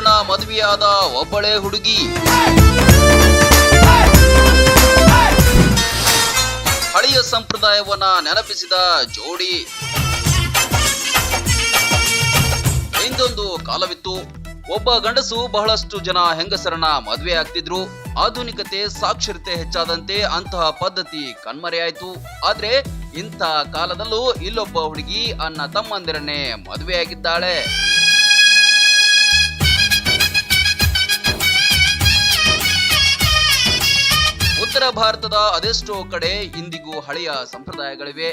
ಮದುವೆಯಾದ ಒಬ್ಬಳೇ ಹುಡುಗಿ. ಹಳೆಯ ಸಂಪ್ರದಾಯವನ್ನ ನೆನಪಿಸಿದ ಜೋಡಿ. ಹಿಂದೊಂದು ಕಾಲವಿತ್ತು. ಒಬ್ಬ ಗಂಡಸು ಬಹಳಷ್ಟು ಜನ ಹೆಂಗಸರನ್ನ ಮದುವೆ ಆಗ್ತಿದ್ರು. ಆಧುನಿಕತೆ, ಸಾಕ್ಷರತೆ ಹೆಚ್ಚಾದಂತೆ ಅಂತಹ ಪದ್ಧತಿ ಕಣ್ಮರೆಯಾಯ್ತು ಆದ್ರೆ ಇಂಥ ಕಾಲದಲ್ಲೂ ಇಲ್ಲೊಬ್ಬ ಹುಡುಗಿ ಅನ್ನ ತಮ್ಮಂದಿರನ್ನೇ ಮದುವೆಯಾಗಿದ್ದಾಳೆ. ಭಾರತದ ಅದೆಷ್ಟೋ ಕಡೆ ಇಂದಿಗೂ ಹಳೆಯ ಸಂಪ್ರದಾಯಗಳಿವೆ.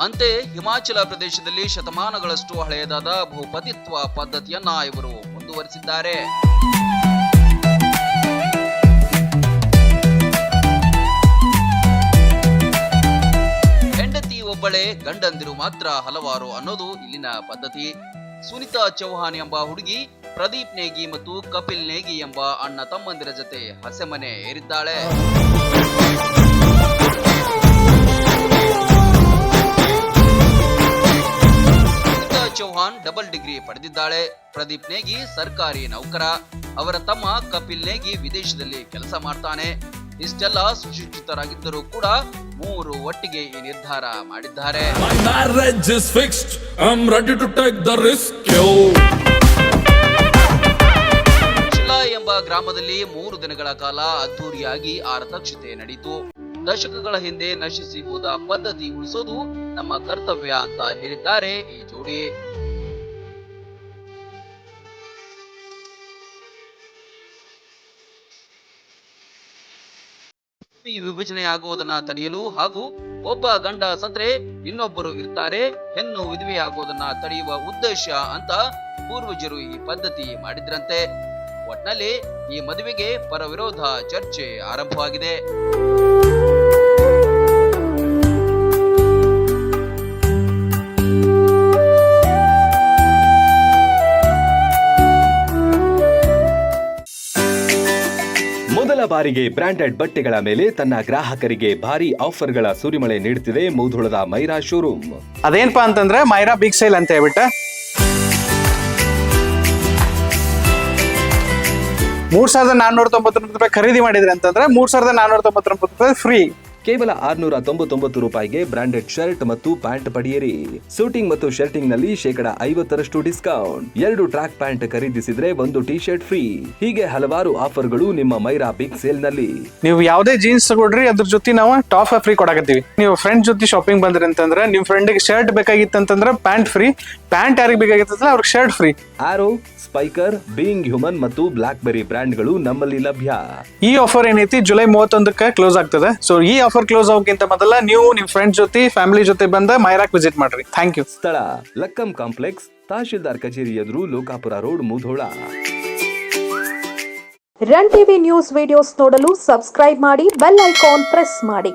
ಅಂತೆ ಹಿಮಾಚಲ ಪ್ರದೇಶದಲ್ಲಿ ಶತಮಾನಗಳಷ್ಟು ಹಳೆಯದಾದ ಬಹುಪತಿತ್ವ ಪದ್ಧತಿಯನ್ನ ಇವರು ಮುಂದುವರಿಸಿದ್ದಾರೆ. ಹೆಂಡತಿ ಒಬ್ಬಳೆ ಗಂಡಂದಿರು ಮಾತ್ರ ಹಲವಾರು ಅನ್ನೋದು ಇಲ್ಲಿನ ಪದ್ಧತಿ. ಸುನಿತಾ ಚೌಹಾನ್ ಎಂಬ ಹುಡುಗಿ ಪ್ರದೀಪ್ ನೇಗಿ ಮತ್ತು ಕಪಿಲ್ ನೇಗಿ ಎಂಬ ಅಣ್ಣ ತಮ್ಮಂದಿರ ಜೊತೆ ಹಸೆಮನೆ ಏರಿದ್ದಾಳೆ. ಚೌಹಾನ್ ಡಬಲ್ ಡಿಗ್ರಿ ಪಡೆದಿದ್ದಾಳೆ. ಪ್ರದೀಪ್ ನೇಗಿ ಸರ್ಕಾರಿ ನೌಕರ. ಅವರ ತಮ್ಮ ಕಪಿಲ್ ನೇಗಿ ವಿದೇಶದಲ್ಲಿ ಕೆಲಸ ಮಾಡ್ತಾನೆ. ಇಷ್ಟೆಲ್ಲ ಸುಶಿಕ್ಷಿತರಾಗಿದ್ದರೂ ಕೂಡ ಮೂರು ಒಟ್ಟಿಗೆ ಈ ನಿರ್ಧಾರ ಮಾಡಿದ್ದಾರೆ. ಗ್ರಾಮದಲ್ಲಿ ಮೂರು ದಿನಗಳ ಕಾಲ ಅದ್ದೂರಿಯಾಗಿ ಆರತಕ್ಷತೆ ನಡೆಯಿತು ದಶಕಗಳ ಹಿಂದೆ ನಶಿಸಿ ಹೋದ ಪದ್ಧತಿ ಉಳಿಸೋದು ನಮ್ಮ ಕರ್ತವ್ಯ ಅಂತ ಹೇಳಿದ್ದಾರೆ ಈ ಜೋಡಿ. ಈ ವಿಭಜನೆ ಆಗುವುದನ್ನ ತಡೆಯಲು ಹಾಗೂ ಒಬ್ಬ ಗಂಡ ಸಂತ್ರೆ ಇನ್ನೊಬ್ಬರು ಇರ್ತಾರೆ, ಹೆಣ್ಣು ವಿಧವೆ ಆಗುವುದನ್ನ ತಡೆಯುವ ಉದ್ದೇಶ ಅಂತ ಪೂರ್ವಜರು ಈ ಪದ್ಧತಿ ಮಾಡಿದ್ರಂತೆ. ಒಟ್ನಲ್ಲಿ ಈ ಮದುವೆಗೆ ಪರ ವಿರೋಧ ಚರ್ಚೆ ಆರಂಭವಾಗಿದೆ. ಮೊದಲ ಬಾರಿಗೆ ಬ್ರಾಂಡೆಡ್ ಬಟ್ಟೆಗಳ ಮೇಲೆ ತನ್ನ ಗ್ರಾಹಕರಿಗೆ ಭಾರಿ ಆಫರ್ಗಳ ಸುರಿಮಳೆ ನೀಡುತ್ತಿದೆ ಮೌಧುಳದ ಮೈರಾ ಶೋರೂಮ್. ಅದೇನಪ್ಪಾ ಅಂತಂದ್ರೆ ಮೈರಾ ಬಿಗ್ ಸೇಲ್ ಅಂತ ಹೇಳ್ಬಿಟ್ಟು. ಮೂರ್ ಸಾವಿರದ ನಾನ್ನೂರ ತೊಂಬತ್ತೊಂಬತ್ತು ರೂಪಾಯಿ ಖರೀದಿ ಮಾಡಿದ್ರೆ ಅಂತಂದ್ರೆ ಮೂರ್ ಸಾವಿರದ ನಾನ್ನೂರ ತೊಂಬತ್ತೊಂಬತ್ತು ರೂಪಾಯಿ ಫ್ರೀ ಕೇವಲ ಆರ್ನೂರ ತೊಂಬತ್ತೊಂಬತ್ತು ರೂಪಾಯಿಗೆ ಬ್ರಾಂಡೆಡ್ ಶರ್ಟ್ ಮತ್ತು ಪ್ಯಾಂಟ್ ಪಡೆಯಿರಿ. ಸೂಟಿಂಗ್ ಮತ್ತು ಶರ್ಟಿಂಗ್ನಲ್ಲಿ ಶೇಕಡ ಐವತ್ತರಷ್ಟು ಡಿಸ್ಕೌಂಟ್. ಎರಡು ಟ್ರ್ಯಾಕ್ ಪ್ಯಾಂಟ್ ಖರೀದಿಸಿದ್ರೆ ಒಂದು ಟಿ ಶರ್ಟ್ ಫ್ರೀ. ಹೀಗೆ ಹಲವಾರು ಆಫರ್ಗಳು ನಿಮ್ಮ ಮೈರಾ ಬಿಗ್ ಸೇಲ್ನಲ್ಲಿ ನೀವು ಯಾವುದೇ ಜೀನ್ಸ್ ತಗೊಡ್ರಿ ಅದ್ರ ಜೊತೆ ನಾವು ಟಾಪ್ ಫ್ರೀ ಕೊಡಕತ್ತೀವಿ. ನೀವು ಫ್ರೆಂಡ್ ಜೊತೆ ಶಾಪಿಂಗ್ ಬಂದ್ರಿ ಅಂತಂದ್ರೆ ನಿಮ್ ಫ್ರೆಂಡ್ಗೆ ಶರ್ಟ್ ಬೇಕಾಗಿತ್ತಂತಂದ್ರೆ ಪ್ಯಾಂಟ್ ಫ್ರೀ. ಪ್ಯಾಂಟ್ ಯಾರಿಗೆ ಬೇಕಾಗಿತ್ತಂದ್ರೆ ಅವ್ರಿಗೆ shirt free. Arrow Spykar being human ಮತ್ತು ಬ್ಲಾಕ್ ಬೆರಿ ಬ್ರ್ಯಾಂಡ್ಗಳು ನಮ್ಮಲ್ಲಿ ಲಭ್ಯ. ಈ ಆಫರ್ ಏನೈತಿ? ಜುಲೈ ಮೂವತ್ತೊಂದಕ್ಕೆ ಕ್ಲೋಸ್ ಆಗ್ತದೆ. ಸೊ ಈ ಆಫರ್ ಕ್ಲೋಸ್ ಆಗೋಕ್ಕಿಂತ ಮೊದಲ ನೀವು ನಿಮ್ ಫ್ರೆಂಡ್ ಜೊತೆ ಫ್ಯಾಮಿಲಿ ಜೊತೆ ಬಂದ ಮೈರಾಕ್ ವಿಸಿಟ್ ಮಾಡ್ರಿ. ಥ್ಯಾಂಕ್ ಯು ಸ್ಥಳ ಲಕ್ಕಂ ಕಾಂಪ್ಲೆಕ್ಸ್ ತಹಶೀಲ್ದಾರ್ ಕಚೇರಿ ಎದುರು Lokapura road Mudhol. Run TV news videos ನೋಡಲು ಸಬ್ಸ್ಕ್ರೈಬ್ ಮಾಡಿ ಬೆಲ್ ಐಕಾನ್ ಪ್ರೆಸ್ ಮಾಡಿ.